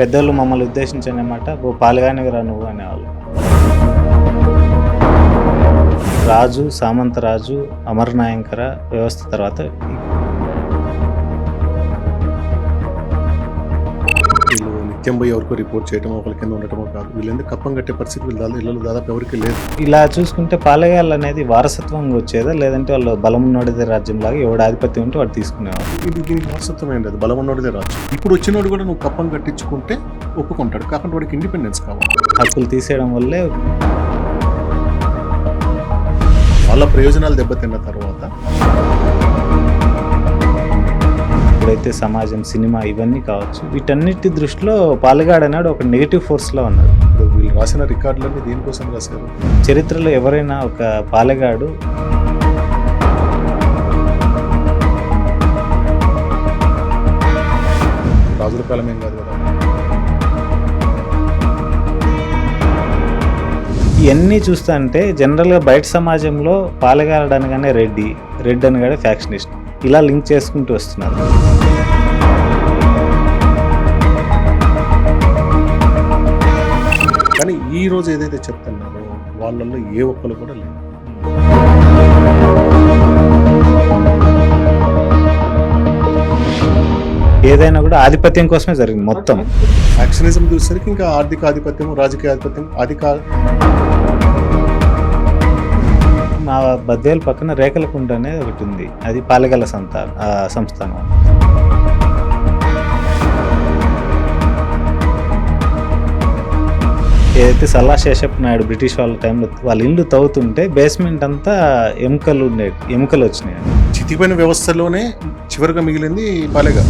పెద్దోళ్ళు మమ్మల్ని ఉద్దేశించండి అనమాట ఓ పాలుగానివిరా నువ్వు అనేవాళ్ళు. రాజు సామంతరాజు అమరనాయంకర వ్యవస్థ తర్వాత నిత్యం పోయి ఎవరికో రిపోర్ట్ చేయటం ఒకరి కింద ఉండటమో కాదు. వీళ్ళందరూ కప్పం కట్టే పరిస్థితి వీళ్ళ ఇళ్ళలో దాదాపు ఎవరికి లేదు. ఇలా చూసుకుంటే పాలగాళ్ళు అనేది వారసత్వంగా వచ్చేదా? లేదంటే వాళ్ళు బలం ఉన్నోడిదే రాజ్యం లాగా ఎవడు ఆధిపత్యం ఉంటే వాడు తీసుకునేవాడు? ఇది దీనికి వారసత్వం ఏం లేదు. బలం ఉన్నోడిదే రాజు ఇప్పుడు వచ్చినోడు కూడా నువ్వు కప్పం కట్టించుకుంటే ఒప్పుకుంటాడు. కాకుండా వాడికి ఇండిపెండెన్స్ కావాలి. హక్కులు తీసేయడం వల్లే వాళ్ళ ప్రయోజనాలు దెబ్బతిన్న తర్వాత ఇప్పుడైతే సమాజం సినిమా ఇవన్నీ కావచ్చు. వీటన్నిటి దృష్టిలో పాలగాడు అన్నాడు ఒక నెగిటివ్ ఫోర్స్లో ఉన్నాడు. వీళ్ళు రాసిన రికార్డులన్నీ దీనికోసం రాశారు? చరిత్రలో ఎవరైనా ఒక పాలెగాడు రాజుల కాలం ఏం కాదు కదా? ఇవన్నీ చూస్తా అంటే జనరల్గా బయట సమాజంలో పాలెగాడు అనగానే రెడ్డి రెడ్ అనగానే ఫ్యాక్షనిస్ట్ ఇలా లింక్ చేసుకుంటూ వస్తున్నారు కానీ ఈ రోజు ఏదైతే చెప్తున్నారో వాళ్ళల్లో ఏ ఒక్కరు కూడా లేదు ఏదైనా కూడా ఆధిపత్యం కోసమే జరిగింది మొత్తం. యాక్షనిజం చూసేసరికి ఇంకా ఆర్థిక ఆధిపత్యం రాజకీయ ఆధిపత్యం అధిక మా బద్వేలు పక్కన రేకలకుంట అనేది ఒకటి ఉంది. అది పాలెగల సంత సంస్థానం. ఏదైతే సల్లా శేషప్ నాయుడు బ్రిటిష్ వాళ్ళ టైంలో వాళ్ళ ఇల్లు తవ్వుతుంటే బేస్మెంట్ అంతా ఎముకలు ఉండే ఎముకలు వచ్చినాయి. చితిపోయిన వ్యవస్థలోనే చివరిగా మిగిలింది పాలేగా.